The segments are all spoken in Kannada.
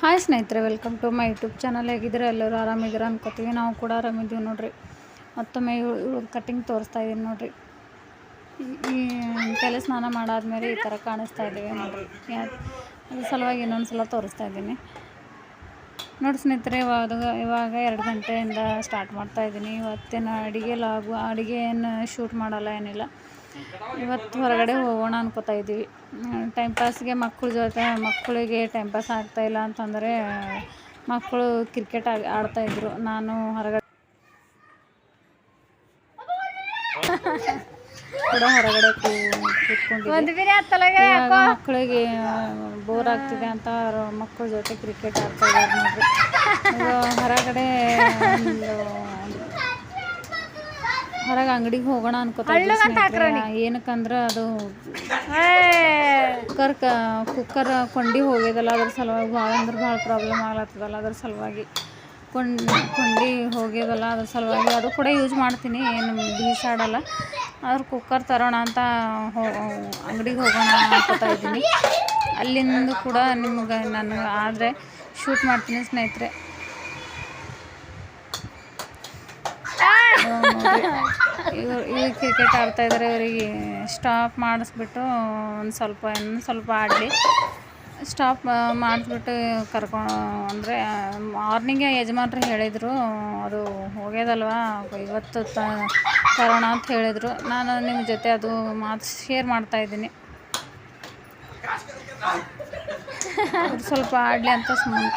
ಹಾಯ್ ಸ್ನೇಹಿತರೆ, welcome to my YouTube channel. ಹೇಗಿದ್ರೆ ಎಲ್ಲರೂ ಆರಾಮಿದ್ದೀರಾ ಅನ್ಕೋತೀವಿ. ನಾವು ಕೂಡ ಆರಾಮಿದ್ದೀವಿ ನೋಡ್ರಿ. ಮತ್ತೊಮ್ಮೆ ಇವಳು ಕಟ್ಟಿಂಗ್ ತೋರಿಸ್ತಾ ಇದ್ದೀನಿ ನೋಡ್ರಿ. ಈ- ತಲೆ ಸ್ನಾನ ಮಾಡಾದ್ಮೇಲೆ ಈ ಥರ ಕಾಣಿಸ್ತಾ ಇದ್ದೀವಿ ನೋಡ್ರಿ. ಅದ್ರ ಸಲುವಾಗಿ ಇನ್ನೊಂದು ಸಲ ತೋರಿಸ್ತಾ ಇದ್ದೀನಿ. ನೋಡಿ ಸ್ನೇಹಿತರೆ, ಇವಾಗ ಇವಾಗ ಎರಡು ಗಂಟೆಯಿಂದ ಸ್ಟಾರ್ಟ್ ಮಾಡ್ತಾ ಇದ್ದೀನಿ. ಇವತ್ತೇನು ಅಡುಗೆ ಲಾಗು ಅಡುಗೆ ಏನು ಶೂಟ್ ಮಾಡಲ್ಲ ಏನಿಲ್ಲ. ಇವತ್ತು ಹೊರಗಡೆ ಹೋಗೋಣ ಅನ್ಕೋತಾ ಇದ್ದೀವಿ. ಟೈಮ್ ಪಾಸ್ಗೆ ಮಕ್ಕಳ ಜೊತೆ ಮಕ್ಕಳಿಗೆ ಟೈಮ್ ಪಾಸ್ ಆಗ್ತಾಯಿಲ್ಲ ಅಂತಂದರೆ ಮಕ್ಕಳು ಕ್ರಿಕೆಟ್ ಆಗಿ ಆಡ್ತಾಯಿದ್ರು ನಾನು ಹೊರಗಡೆ ಕೂಡ ಹೊರಗಡೆ ಕೂತ್ಕೊಂಡಿದ್ದೆ. ಮಕ್ಕಳಿಗೆ ಬೋರ್ ಆಗ್ತಿದೆ ಅಂತ ಅವ್ರ ಮಕ್ಕಳ ಜೊತೆ ಕ್ರಿಕೆಟ್ ಆಡ್ತಾ ಇದ್ದಾರೆ ನೋಡ್ರಿ. ಹೊರಗಡೆ ಒಂದು ಹೊರಗೆ ಅಂಗಡಿಗೆ ಹೋಗೋಣ ಅನ್ಕೋತಾ ಇದ್ದೆ ಸ್ನೇಹಿತರೆ. ಏನಕ್ಕಂದ್ರೆ ಅದು ಕುಕ್ಕರ್ ಕ ಕುಕ್ಕರ್ ಕೊಂಡಿ ಹೋಗ್ಯದಲ್ಲ ಅದ್ರ ಸಲುವಾಗಿ ಭಾಳ ಅಂದ್ರೆ ಭಾಳ ಪ್ರಾಬ್ಲಮ್ ಆಗ್ಲತ್ತದಲ್ಲ ಅದ್ರ ಸಲುವಾಗಿ. ಕೊಂಡ್ ಕೊಂಡಿ ಹೋಗ್ಯದಲ್ಲ ಅದ್ರ ಸಲುವಾಗಿ. ಅದು ಕೂಡ ಯೂಸ್ ಮಾಡ್ತೀನಿ ಏನು ಬೀಸಾಡಲ್ಲ. ಆದ್ರೆ ಕುಕ್ಕರ್ ತರೋಣ ಅಂತ ಅಂಗಡಿಗೆ ಹೋಗೋಣ ಅನ್ಕೋತಾ ಇದ್ದೀನಿ. ಅಲ್ಲಿಂದ ಕೂಡ ನಿಮ್ಗೆ ನಾನು ಆದರೆ ಶೂಟ್ ಮಾಡ್ತೀನಿ ಸ್ನೇಹಿತರೆ. ಇವ್ರು ಇವ್ರು ಕ್ರಿಕೆಟ್ ಆಡ್ತಾ ಇದ್ದಾರೆ ಇವರಿಗೆ ಸ್ಟಾಪ್ ಮಾಡಿಸ್ಬಿಟ್ಟು ಒಂದು ಸ್ವಲ್ಪ ಇನ್ನು ಸ್ವಲ್ಪ ಆಡಲಿ. ಸ್ಟಾಪ್ ಮಾಡಿಸ್ಬಿಟ್ಟು ಕರ್ಕೊಂಡು ಅಂದರೆ ಮಾರ್ನಿಂಗೇ ಯಜಮಾನ್ರು ಹೇಳಿದರು ಅದು ಹೋಗ್ಯದಲ್ವಾ ಇವತ್ತು ತರೋಣ ಅಂತ ಹೇಳಿದರು. ನಾನು ನಿಮ್ಮ ಜೊತೆ ಅದು ಮಾತು ಶೇರ್ ಮಾಡ್ತಾ ಇದ್ದೀನಿ. ಸ್ವಲ್ಪ ಆಡಲಿ ಅಂತ ಸುಮ್ಮನೆ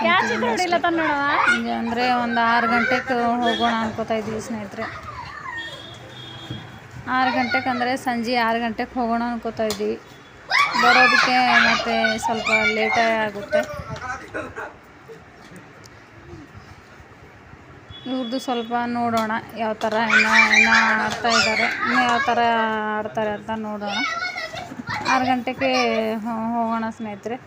ಈಗ ಅಂದರೆ ಒಂದು ಆರು ಗಂಟೆಗೆ ಹೋಗೋಣ ಅನ್ಕೋತಾ ಇದ್ದೀವಿ ಸ್ನೇಹಿತರೆ. ಆರು ಗಂಟೆಗೆ ಅಂದರೆ ಸಂಜೆ ಆರು ಗಂಟೆಗೆ ಹೋಗೋಣ ಅನ್ಕೋತಾ ಇದ್ದೀವಿ ಬರೋದಕ್ಕೆ ಮತ್ತು ಸ್ವಲ್ಪ ಲೇಟೇ ಆಗುತ್ತೆ. ಇವ್ರದ್ದು ಸ್ವಲ್ಪ ನೋಡೋಣ ಯಾವ ಥರ ಏನೋ ಏನೋ ಆಡ್ತಾ ಇದ್ದಾರೆ. ಇನ್ನೂ ಯಾವ ಥರ ಆಡ್ತಾರೆ ಅಂತ ನೋಡೋಣ. ಆರು ಗಂಟೆಗೆ ಹೋಗೋಣ ಸ್ನೇಹಿತರೆ.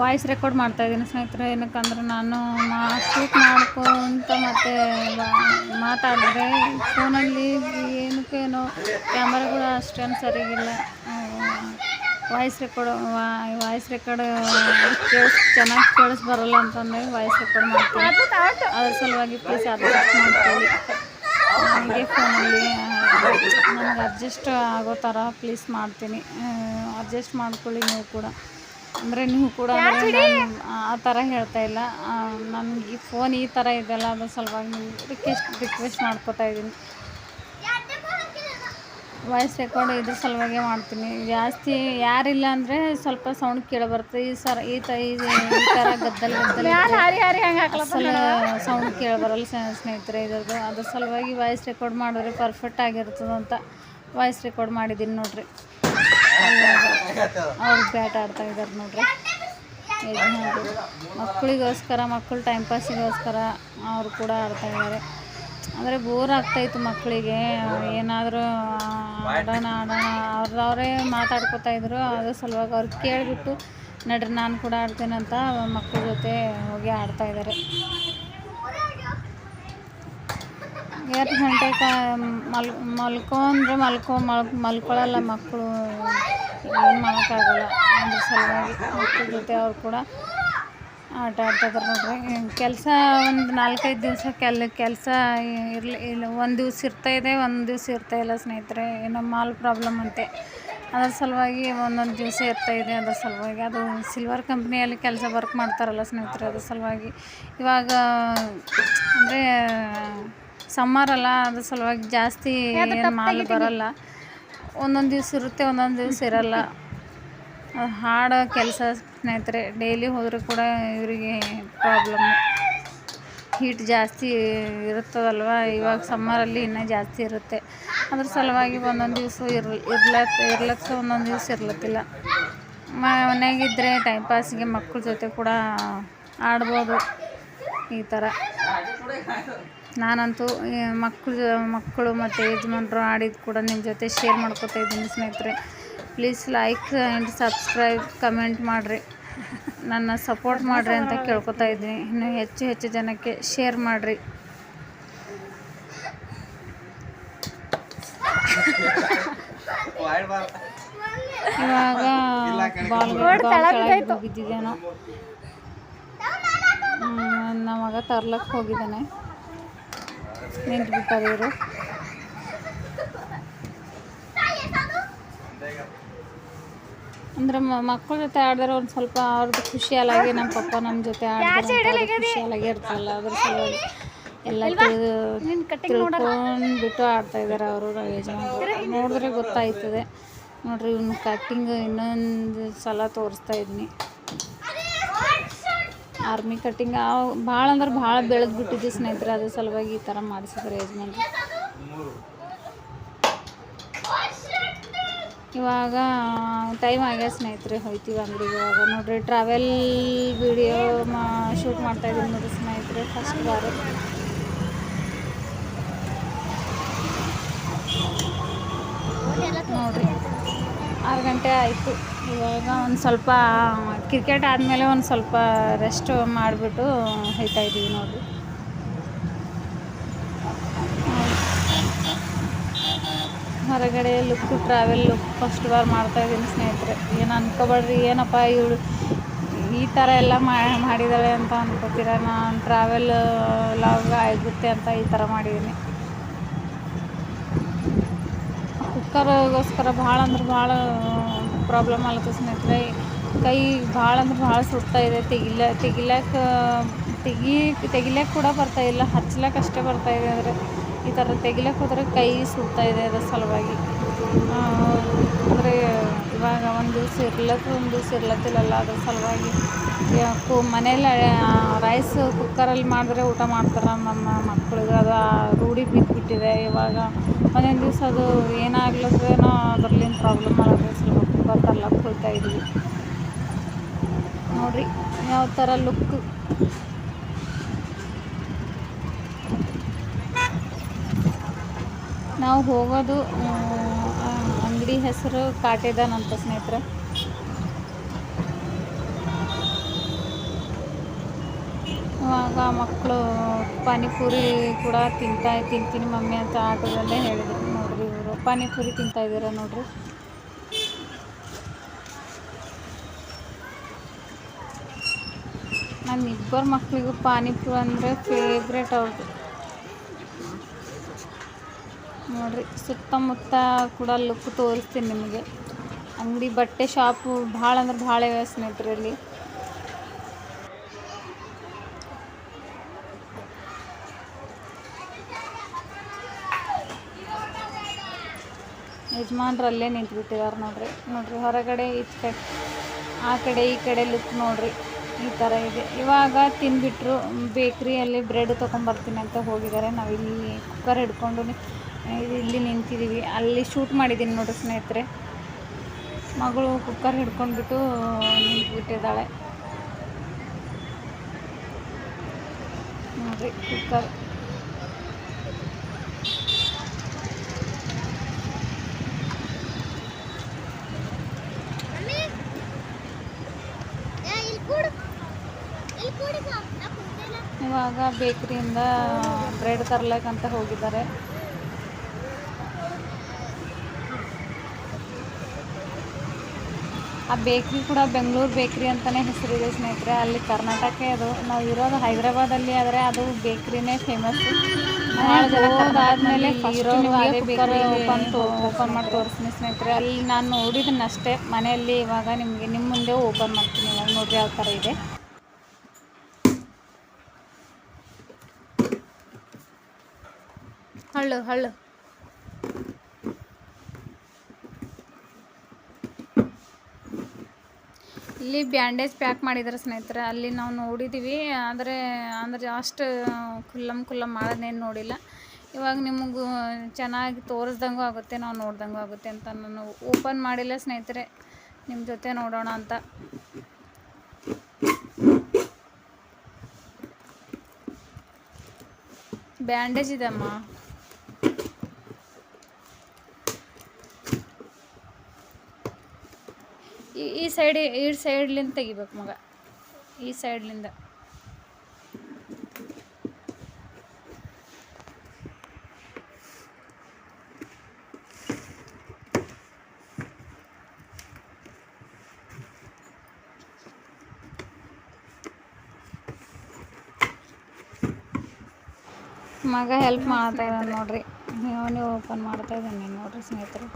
ವಾಯ್ಸ್ ರೆಕಾರ್ಡ್ ಮಾಡ್ತಾ ಇದ್ದೀನಿ ಸ್ನೇಹಿತರೆ. ಏನಕ್ಕಂದ್ರೆ ನಾನು ಮಾ ಶೂಟ್ ಮಾಡ್ಕೊಂತ ಮತ್ತು ಮಾತಾಡಿದ್ರೆ ಫೋನಲ್ಲಿ ಏನಕ್ಕೇನೋ ಕ್ಯಾಮ್ರಾಗಳು ಅಷ್ಟೇನು ಸರಿಗಿಲ್ಲ. ವಾಯ್ಸ್ ರೆಕಾರ್ಡ್ ವಾಯ್ಸ್ ರೆಕಾರ್ಡ್ ಕೇಳಿಸ್, ಚೆನ್ನಾಗಿ ಕೇಳಿಸ್ ಬರಲ್ಲ ಅಂತಂದರೆ ವಾಯ್ಸ್ ರೆಕಾರ್ಡ್ ಮಾಡ್ತೀನಿ. ಅದ್ರ ಸಲುವಾಗಿ ಪ್ಲೀಸ್ ಅಡ್ಜಸ್ಟ್ ಮಾಡ್ಕೊಳ್ಳಿ. ನನಗೆ ಫೋನಲ್ಲಿ ನನಗೆ ಅಡ್ಜಸ್ಟ್ ಆಗೋ ಥರ ಪ್ಲೀಸ್ ಮಾಡ್ತೀನಿ. ಅಡ್ಜಸ್ಟ್ ಮಾಡ್ಕೊಳ್ಳಿ ನೀವು ಕೂಡ. ಅಂದರೆ ನೀವು ಕೂಡ ಆ ಥರ ಹೇಳ್ತಾ ಇಲ್ಲ. ನನಗೆ ಫೋನ್ ಈ ಥರ ಇದೆಲ್ಲ ಅದ್ರ ಸಲುವಾಗಿ ನಿಮ್ಗೆ ರಿಕ್ವೆಸ್ಟ್ ರಿಕ್ವೆಸ್ಟ್ ಮಾಡ್ಕೋತಾ ಇದ್ದೀನಿ ವಾಯ್ಸ್ ರೆಕಾರ್ಡ್ ಇದ್ರ ಸಲುವಾಗಿ ಮಾಡ್ತೀನಿ. ಜಾಸ್ತಿ ಯಾರಿಲ್ಲ ಅಂದರೆ ಸ್ವಲ್ಪ ಸೌಂಡ್ ಕೇಳಿ ಬರುತ್ತೆ ಈ ಸರ ಈ ತ ಈ ಈ ಥರ ಗದ್ದಲ್ ಗದ್ದಲ್ ಸೌಂಡ್ ಕೇಳಿ ಬರಲ್ಲ ಸ- ಸ್ನೇಹಿತರೆ ಇದ್ರದ್ದು. ಅದ್ರ ಸಲುವಾಗಿ ವಾಯ್ಸ್ ರೆಕಾರ್ಡ್ ಮಾಡಿದ್ರೆ ಪರ್ಫೆಕ್ಟ್ ಆಗಿರ್ತದಂತ. ವಾಯ್ಸ್ ರೆಕಾರ್ಡ್ ಮಾಡಿದ್ದೀನಿ ನೋಡ್ರಿ. ಅವ್ರು ಬ್ಯಾಟ್ ಆಡ್ತಾ ಇದ್ದಾರೆ ನೋಡ್ರಿ. ಮಕ್ಕಳಿಗೋಸ್ಕರ, ಮಕ್ಕಳು ಟೈಮ್ ಪಾಸಿಗೋಸ್ಕರ ಅವರು ಕೂಡ ಆಡ್ತಾ ಇದ್ದಾರೆ ಅಂದರೆ ಬೋರ್ ಆಗ್ತಾಯಿತ್ತು ಮಕ್ಕಳಿಗೆ. ಏನಾದರೂ ಆಡೋಣ ಆಡೋಣ. ಅವ್ರವರೇ ಮಾತಾಡ್ಕೋತಾ ಇದ್ರು. ಅದ್ರ ಸಲುವಾಗಿ ಅವ್ರಿಗೆ ಕೇಳಿಬಿಟ್ಟು, ನಡ್ರಿ, ನಾನು ಕೂಡ ಆಡ್ತೇನೆ ಅಂತ ಮಕ್ಕಳ ಜೊತೆ ಹೋಗಿ ಆಡ್ತಾ ಇದ್ದಾರೆ ಎರಡು ಗಂಟೆಗೆ ಮಲ್ ಮಲ್ಕೊಂಡ್ರೆ ಮಲ್ಕೊ ಮಲ್ ಮಲ್ಕೊಳ್ಳಲ್ಲ ಮಕ್ಕಳು. ಏನು ಮಾಡೋಕ್ಕಾಗಲ್ಲ. ಅದ್ರ ಸಲುವಾಗಿ ಮಕ್ಕಳ ಜೊತೆ ಅವ್ರು ಕೂಡ ಆಟ ಆಡ್ತಿದ್ದಾರೆ ನೋಡ್ರಿ. ಕೆಲಸ ಒಂದು ನಾಲ್ಕೈದು ದಿವಸ ಕೆಲ್ ಕೆಲಸ ಇರಲಿ ಇಲ್ಲ, ಒಂದು ದಿವ್ಸ ಇರ್ತಾ ಇದೆ, ಒಂದು ದಿವ್ಸ ಇಲ್ಲ ಸ್ನೇಹಿತರೆ. ಏನೋ ಮಾಲ್ ಪ್ರಾಬ್ಲಮ್ ಅಂತೆ. ಅದ್ರ ಸಲುವಾಗಿ ಒಂದೊಂದು ದಿವಸ ಇದೆ, ಅದ್ರ ಸಲುವಾಗಿ ಅದು ಸಿಲ್ವರ್ ಕಂಪ್ನಿಯಲ್ಲಿ ಕೆಲಸ ವರ್ಕ್ ಮಾಡ್ತಾರಲ್ಲ ಸ್ನೇಹಿತರೆ, ಅದ್ರ ಸಲುವಾಗಿ. ಇವಾಗ ಅಂದರೆ ಸಮ್ಮರ್ ಅಲ್ಲ ಅದ್ರ ಸಲುವಾಗಿ ಜಾಸ್ತಿ ಏನು ಮಾಲ್ ಬರಲ್ಲ. ಒಂದೊಂದು ದಿವ್ಸ ಇರುತ್ತೆ ಒಂದೊಂದು ದಿವ್ಸ ಇರಲ್ಲ. ಹಾಡು ಕೆಲಸ ಸ್ನೇಹಿತರೆ ಡೈಲಿ ಹೋದರೂ ಕೂಡ ಇವರಿಗೆ ಪ್ರಾಬ್ಲಮ್ ಹೀಟ್ ಜಾಸ್ತಿ ಇರುತ್ತದಲ್ವ? ಇವಾಗ ಸಮ್ಮರಲ್ಲಿ ಇನ್ನೂ ಜಾಸ್ತಿ ಇರುತ್ತೆ. ಅದ್ರ ಸಲುವಾಗಿ ಒಂದೊಂದು ದಿವಸ ಇರ್ ಇರ್ಲತ್ ಇರ್ಲತ್ತ ಒಂದೊಂದು ದಿವಸ ಇರ್ಲತ್ತಿಲ್ಲ. ಮನೆಗಿದ್ದರೆ ಟೈಮ್ ಪಾಸ್ಗೆ ಮಕ್ಕಳ ಜೊತೆ ಕೂಡ ಆಡ್ಬೋದು. ಈ ಥರ ನಾನಂತೂ ಮಕ್ಕಳು ಮಕ್ಕಳು ಮತ್ತು ಯಜಮಾನ್ರು ಆಡಿದ್ದು ಕೂಡ ನಿಮ್ಮ ಜೊತೆ ಶೇರ್ ಮಾಡ್ಕೋತಾ ಇದ್ದೀನಿ ಸ್ನೇಹಿತರೆ. Please like and subscribe comment ಮಾಡಿರಿ. ನನ್ನ ಸಪೋರ್ಟ್ ಮಾಡಿರಿ ಅಂತ ಕೇಳ್ಕೊತಾ ಇದ್ದೀನಿ. ಇನ್ನು ಹೆಚ್ಚು ಹೆಚ್ಚು ಜನಕ್ಕೆ ಶೇರ್ ಮಾಡಿರಿ. ಇವಾಗ ಬಾಲ್ ಬಿದ್ದಿದ್ದೇನೋ ನಮ್ಮ ಮಗ ತರ್ಲಕ್ಕೆ ಹೋಗಿದ್ದಾನೆ. ನಿಂತ್ಬಿಟ್ಟಾರೆ ಇವರು. ಅಂದ್ರೆ ಮಕ್ಕಳ ಜೊತೆ ಆಡಿದ್ರೆ ಒಂದು ಸ್ವಲ್ಪ ಅವ್ರದ್ದು ಖುಷಿ ಅಲ್ಲಾಗಿ ನಮ್ಮ ಪಪ್ಪ ನಮ್ಮ ಜೊತೆ ಆಡಿದ್ರೆ ಖುಷಿ ಅಲ್ಲಾಗಿ ಇರ್ತಲ್ಲ ಅದ್ರ ಸಲುವಾಗಿ ಎಲ್ಲ ತಿಳ್ಕೊಂಡು ಬಿಟ್ಟು ಆಡ್ತಾ ಇದ್ದಾರೆ ಅವರು ನೋಡಿದ್ರೆ ಗೊತ್ತಾಯ್ತದೆ. ನೋಡ್ರಿ ಇವ್ನು ಕಟ್ಟಿಂಗ್ ಇನ್ನೊಂದು ಸಲ ತೋರಿಸ್ತಾ ಇದ್ನಿ. ಆರ್ಮಿ ಕಟ್ಟಿಂಗ್ ಭಾಳ ಅಂದ್ರೆ ಭಾಳ ಬೆಳೆದು ಬಿಟ್ಟಿದ್ದೆ ಸ್ನೇಹಿತರೆ, ಅದ್ರ ಸಲುವಾಗಿ ಈ ಥರ ಮಾಡಿಸಿದ್ರೆ ಯಜಮಾನ್ರು. ಇವಾಗ ಟೈಮ್ ಆಗ್ಯ ಸ್ನೇಹಿತರೆ, ಹೋಯ್ತೀವಿ ಅಂಗಡಿಗೆ ಇವಾಗ. ನೋಡ್ರಿ ಟ್ರಾವೆಲ್ ವಿಡಿಯೋ ಮಾ ಶೂಟ್ ಮಾಡ್ತಾ ನೋಡಿರಿ ನೋಡ್ರಿ ಸ್ನೇಹಿತರೆ ಫಸ್ಟ್ ಬಾರಿ ನೋಡ್ರಿ ಆರು ಗಂಟೆ ಆಯಿತು. ಇವಾಗ ಒಂದು ಸ್ವಲ್ಪ, ಕ್ರಿಕೆಟ್ ಆದಮೇಲೆ ಒಂದು ಸ್ವಲ್ಪ ರೆಸ್ಟ್ ಮಾಡಿಬಿಟ್ಟು ಹೋಯ್ತಾ ಇದ್ದೀವಿ ನೋಡಿ. ಹೊರಗಡೆ ಲುಕ್ ಟ್ರಾವೆಲ್ ಲುಕ್ ಫಸ್ಟ್ ಬಾರ್ ಮಾಡ್ತಾ ಇದ್ದೀನಿ ಸ್ನೇಹಿತರೆ. ಏನು ಅನ್ಕೋಬೇಡ್ರಿ, ಏನಪ್ಪ ಇವಳು ಈ ಥರ ಎಲ್ಲ ಮಾಡಿದ್ದಾಳೆ ಅಂತ ಅನ್ಕೋತೀರ? ನಾನು ಟ್ರಾವೆಲ್ ಲಾಗ್ ಆಗುತ್ತೆ ಅಂತ ಈ ಥರ ಮಾಡಿದ್ದೀನಿ ಕುಕ್ಕರ್ಗೋಸ್ಕರ ಭಾಳ ಅಂದ್ರೆ ಭಾಳ ಪ್ರಾಬ್ಲಮ್ ಆಗುತ್ತೆ ಸ್ನೇಹಿತರೆ. ಕೈ ಭಾಳ ಅಂದ್ರೆ ಭಾಳ ಸುಡ್ತಾ ಇದೆ. ತೆಗಿಲ ತೆಗಿಲಕ್ಕ ತೆಗಿ ತೆಗಿಲಕ್ಕೆ ಕೂಡ ಬರ್ತಾ ಇಲ್ಲ. ಹಚ್ಲಕ್ಕೆ ಅಷ್ಟೇ ಬರ್ತಾ ಇದೆ ಅಂದರೆ ಈ ಥರ ತೆಗಿಲಕ್ಕೆ ಹೋದರೆ ಕೈ ಸುಡ್ತಾ ಇದೆ ಅದರ ಸಲುವಾಗಿ. ಅಂದರೆ ಇವಾಗ ಒಂದು ದಿವ್ಸ ಇರ್ಲತ್ತು ಒಂದು ದಿವ್ಸ ಇರ್ಲತ್ತಿಲ್ಲಲ್ಲ ಅದ್ರ ಸಲುವಾಗಿ. ಕು ಮನೇಲಿ ರೈಸ್ ಕುಕ್ಕರಲ್ಲಿ ಮಾಡಿದ್ರೆ ಊಟ ಮಾಡ್ತಾರೆ ನಮ್ಮ ಮಕ್ಳಿಗೆ. ಅದು ರೂಢಿ ಬಿದ್ದುಬಿಟ್ಟಿದೆ ಇವಾಗ. ಒಂದೊಂದು ದಿವಸ ಅದು ಏನಾಗ್ಲತ್ತೇನೋ ಅದ್ರಲ್ಲಿಂದ ಪ್ರಾಬ್ಲಮ್ ಆಗುತ್ತೆ. ಸ್ವಲ್ಪ ಕುಕ್ಕರ್ ತರ್ಲಕ್ಕೆ ಇದ್ವಿ. ನೋಡಿರಿ ಯಾವ ಥರ ಲುಕ್ ನಾವು ಹೋಗೋದು ಅಂಗಡಿ ಹೆಸರು ಕಾಟೇದಾನ್ ಅಂತ ಸ್ನೇಹಿತರೆ. ಇವಾಗ ಮಕ್ಕಳು ಪಾನಿಪುರಿ ಕೂಡ ತಿಂತಾ ತಿಂತೀನಿ ಮಮ್ಮಿ ಅಂತ ಆಟೋದಲ್ಲೇ ಹೇಳಿದ್ರು ನೋಡ್ರಿ ಇವರು. ಪಾನಿಪುರಿ ತಿಂತಾ ಇದ್ದೀರಾ ನೋಡ್ರಿ? ನನ್ನ ಇಬ್ಬರು ಮಕ್ಕಳಿಗೂ ಪಾನಿಪುರಿ ಅಂದರೆ ಫೇವ್ರೇಟ್ ಅವ್ರದ್ದು ನೋಡ್ರಿ, ಸುತ್ತಮುತ್ತ ಕೂಡ ಲುಕ್ ತೋರಿಸ್ತೀನಿ ನಿಮಗೆ. ಅಂಗಡಿ ಬಟ್ಟೆ ಶಾಪು ಭಾಳ ಅಂದ್ರೆ ಭಾಳ ಇವೆ ಸ್ನೇಹಿತರೆ ಯಜಮಾನ್ರು ಅಲ್ಲೇ ನಿಂತ್ಬಿಟ್ಟಿದ್ದಾರೆ ನೋಡ್ರಿ? ನೋಡ್ರಿ, ಹೊರಗಡೆ ಈ ಕಡೆ, ಆ ಕಡೆ, ಈ ಕಡೆ ಲುಕ್ ನೋಡ್ರಿ, ಈ ಥರ ಇದೆ. ಇವಾಗ ತಿಂದ್ಬಿಟ್ರು, ಬೇಕ್ರಿಯಲ್ಲಿ ಬ್ರೆಡ್ ತೊಗೊಂಬರ್ತೀನಿ ಅಂತ ಹೋಗಿದ್ದಾರೆ. ನಾವಿಲ್ಲಿ ಕುಕ್ಕರ್ ಹಿಡ್ಕೊಂಡು ಇಲ್ಲಿ ನಿಂತಿದ್ದೀವಿ ಅಲ್ಲಿ ಶೂಟ್ ಮಾಡಿದ್ದೀನಿ ನೋಡ್ರಿ ಸ್ನೇಹಿತರೆ. ಮಗಳು ಕುಕ್ಕರ್ ಹಿಡ್ಕೊಂಡ್ಬಿಟ್ಟು ನಿಂತ್ಬಿಟ್ಟಿದ್ದಾಳೆ. ನೋಡ್ರಿ ಕುಕ್ಕರ್ ಇವಾಗ ಬೇಕ್ರಿಯಿಂದ ಬ್ರೆಡ್ ತರ್ಲಕ್ಕಂತ ಹೋಗಿದ್ದಾರೆ. ಆ ಬೇಕ್ರಿ ಕೂಡ ಬೆಂಗಳೂರು ಬೇಕ್ರಿ ಅಂತಲೇ ಹೆಸರಿದೆ ಸ್ನೇಹಿತರೆ. ಅಲ್ಲಿ ಕರ್ನಾಟಕ ಅದು ನಾವು ಇರೋದು ಹೈದರಾಬಾದಲ್ಲಿ ಆದರೆ ಅದು ಬೇಕ್ರಿನೇ ಫೇಮಸ್ ಬೇಕ್ರಿ ಓಪನ್ ಓಪನ್ ಮಾಡಿ ತೋರಿಸ್ತೀನಿ ಸ್ನೇಹಿತರೆ. ಅಲ್ಲಿ ನಾನು ನೋಡಿದ್ದನ್ನಷ್ಟೇ ಮನೆಯಲ್ಲಿ ಇವಾಗ ನಿಮಗೆ ನಿಮ್ಮ ಮುಂದೆ ಓಪನ್ ಮಾಡ್ತೀನಿ. ಇವಾಗ ನೋಡಿರಿ ಯಾವ ಥರ ಇದೆ. ಹಳ್ಳು ಹಳ್ಳು. ಇಲ್ಲಿ ಬ್ಯಾಂಡೇಜ್ ಪ್ಯಾಕ್ ಮಾಡಿದ್ದಾರೆ ಸ್ನೇಹಿತರೆ. ಅಲ್ಲಿ ನಾವು ನೋಡಿದ್ದೀವಿ. ಆದರೆ, ಅಂದರೆ ಅಷ್ಟು ಕುಲ್ಲಂ ಕುಲ್ಲಮ್ ಮಾಡೋದೇನು ನೋಡಿಲ್ಲ. ಇವಾಗ ನಿಮಗೂ ಚೆನ್ನಾಗಿ ತೋರಿಸ್ದಂಗೂ ಆಗುತ್ತೆ, ನಾವು ನೋಡ್ದಂಗೂ ಆಗುತ್ತೆ ಅಂತ ನಾನು ಓಪನ್ ಮಾಡಿಲ್ಲ ಸ್ನೇಹಿತರೆ. ನಿಮ್ಮ ಜೊತೆ ನೋಡೋಣ ಅಂತ. ಬ್ಯಾಂಡೇಜ್ ಇದೆಮ್ಮ ಸೈಡ್, ಈ ಸೈಡ್ಲಿಂದ ತೆಗಿಬೇಕು ಮಗ. ಈ ಸೈಡ್ಲಿಂದ. ಮಗ ಹೆಲ್ಪ್ ಮಾಡ್ತಾ ಇದ್ದಾನೆ ನೋಡ್ರಿ. ನೀವು ಓಪನ್ ಮಾಡ್ತಾ ಇದ್ದಾನೆ ನೋಡ್ರಿ ಸ್ನೇಹಿತರು.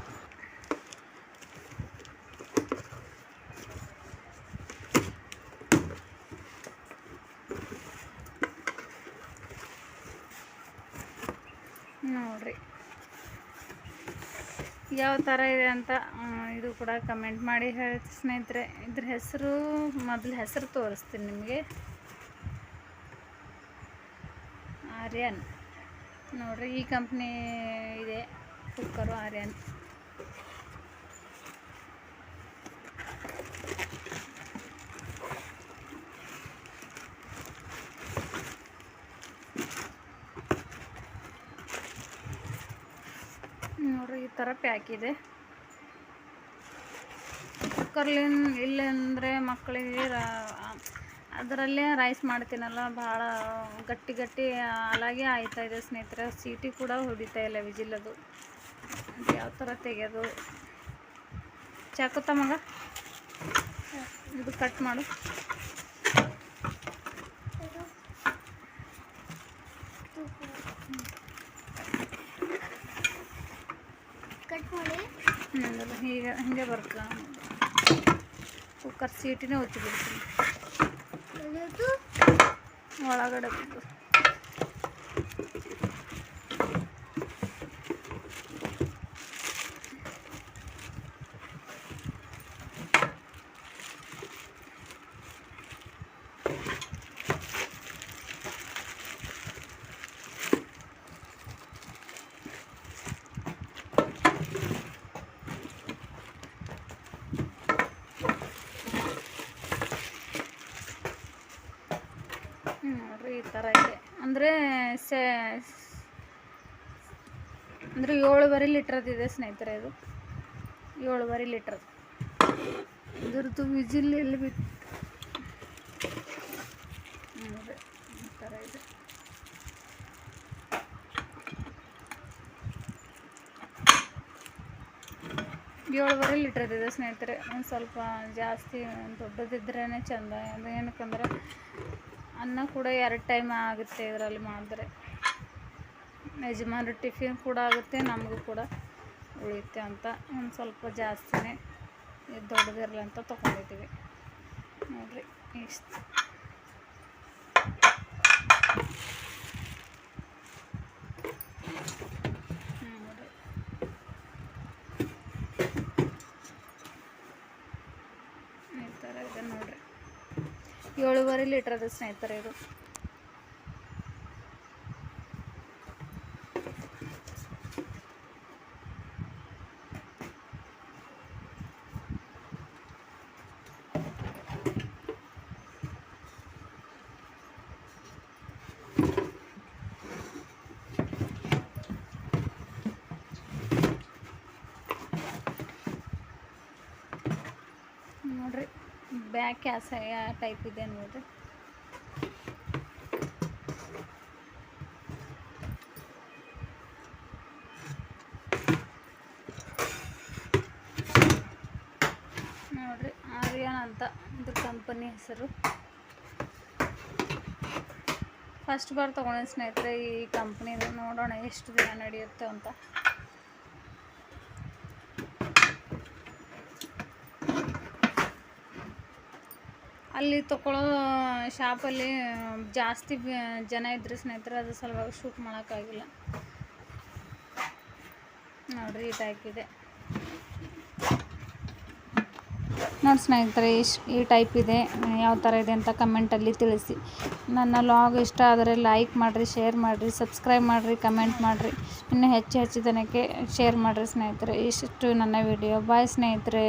ಯಾವ ಥರ ಇದೆ ಅಂತ ಇದು ಕೂಡ ಕಮೆಂಟ್ ಮಾಡಿ ಹೇಳಿ ಸ್ನೇಹಿತರೆ. ಇದ್ರ ಹೆಸರು, ಮೊದಲು ಹೆಸರು ತೋರಿಸ್ತೀನಿ ನಿಮಗೆ. ಆರ್ಯನ್. ನೋಡಿರಿ, ಈ ಕಂಪ್ನಿ ಇದೆ. ಕುಕ್ಕರು ಆರ್ಯನ್. ನೋಡ್ರಿ, ಈ ಥರ ಪ್ಯಾಕ್ ಇದೆ. ಕುಕ್ಕರ್ಲಿನ್ ಇಲ್ಲ ಅಂದರೆ ಮಕ್ಕಳಿಗೆ ರಾ, ಅದರಲ್ಲೇ ರೈಸ್ ಮಾಡ್ತೀನಲ್ಲ, ಭಾಳ ಗಟ್ಟಿ ಗಟ್ಟಿ ಹಾಲಾಗೆ ಆಯ್ತಾ ಇದೆ ಸ್ನೇಹಿತರೆ. ಸೀಟಿ ಕೂಡ ಹೊಡಿತಾ ಇಲ್ಲ ವಿಜಿಲ್ ಅದು. ಯಾವ ಥರ ತೆಗೆಯೋದು ಚಾಕುತ್ತ ಮಗ. ಇದು ಕಟ್ ಮಾಡು. ಹ್ಮ್, ಹೀಗೆ ಹೀಗೆ ಬರ್ಕ ಕುಕ್ಕರ್ ಸೀಟಿನೇ ಒತ್ತಿ ಬಿಡ್ತೀನಿ ಅದು ಒಳಗಡೆ ಬಿಟ್ಟು ಹ್ಮ್, ನೋಡ್ರಿ ಈ ಥರ ಇದೆ ಅಂದರೆ ಸೆ ಅಂದರೆ ಏಳುವರೆ ಇದೆ ಸ್ನೇಹಿತರೆ ಇದು. ಏಳುವರೆ ಲೀಟ್ರ್ ಇದ್ರದ್ದು ವಿಜಿಲ್ ಎಲ್ಲಿ ಬಿತ್ತು ಈ ಥರ ಇದೆ. ಏಳುವರೆ ಲೀಟ್ರ್ ಇದೆ ಸ್ನೇಹಿತರೆ. ಒಂದು ಸ್ವಲ್ಪ ಜಾಸ್ತಿ ದೊಡ್ಡದಿದ್ರೇ ಚಂದ. ಅದು ಏನಕ್ಕಂದ್ರೆ ಅನ್ನ ಕೂಡ ಎರಡು ಟೈಮ್ ಆಗುತ್ತೆ ಇದರಲ್ಲಿ ಮಾಡಿದ್ರೆ. ಯಜಮಾನ್ರ ಟಿಫಿನ್ ಕೂಡ ಆಗುತ್ತೆ, ನಮಗೂ ಕೂಡ ಉಳಿಯುತ್ತೆ ಅಂತ ಒಂದು ಸ್ವಲ್ಪ ಜಾಸ್ತಿನೇ ದೊಡ್ಡದಿರಲಿ ಅಂತ ತೊಗೊಂಡಿದ್ದೀವಿ. ನೋಡಿರಿ, ಇಷ್ಟು. ಏಳುವರೆ ಲೀಟ್ರ್ ಅದು ಸ್ನೇಹಿತರೆ ಇದು ನೋಡ್ರಿ ಬ್ಯಾಕ್ ಅಸಹ್ಯ ಟೈಪ್ ಇದೆ ನೋಡ್ರಿ ನೋಡ್ರಿ ಆರ್ಯನ್ ಅಂತ ಇದು ಕಂಪನಿ ಹೆಸರು. ಫಸ್ಟ್ ಬಾರ್ ತಗೊಂಡ ಸ್ನೇಹಿತರೆ ಈ ಕಂಪ್ನಿದು ನೋಡೋಣ ಎಷ್ಟು ದಿನ ನಡೆಯುತ್ತೆ ಅಂತ. ಅಲ್ಲಿ ತಗೊಳ್ಳೋ ಶಾಪಲ್ಲಿ ಜಾಸ್ತಿ ಜನ ಇದ್ರೆ ಸ್ನೇಹಿತರೆ ಅದ್ರ ಸಲುವಾಗಿ ಶೂಟ್ ಮಾಡೋಕ್ಕಾಗಿಲ್ಲ. ನೋಡಿರಿ ಈ ಟೈಪ್ ಇದೆ ನೋಡಿ ಸ್ನೇಹಿತರೆ ಇಷ್ಟು ಈ ಟೈಪ್ ಇದೆ. ಯಾವ ಥರ ಇದೆ ಅಂತ ಕಮೆಂಟಲ್ಲಿ ತಿಳಿಸಿ. ನನ್ನ ಲಾಗ್ ಇಷ್ಟ ಆದರೆ ಲೈಕ್ ಮಾಡಿರಿ ಶೇರ್ ಮಾಡಿರಿ ಸಬ್ಸ್ಕ್ರೈಬ್ ಮಾಡಿರಿ ಕಮೆಂಟ್ ಮಾಡಿರಿ. ಇನ್ನು ಹೆಚ್ಚು ಹೆಚ್ಚು ಜನಕ್ಕೆ ಶೇರ್ ಮಾಡಿರಿ ಸ್ನೇಹಿತರೆ. ಇಷ್ಟು ನನ್ನ ವಿಡಿಯೋ ಬಾಯ್ ಸ್ನೇಹಿತರೆ.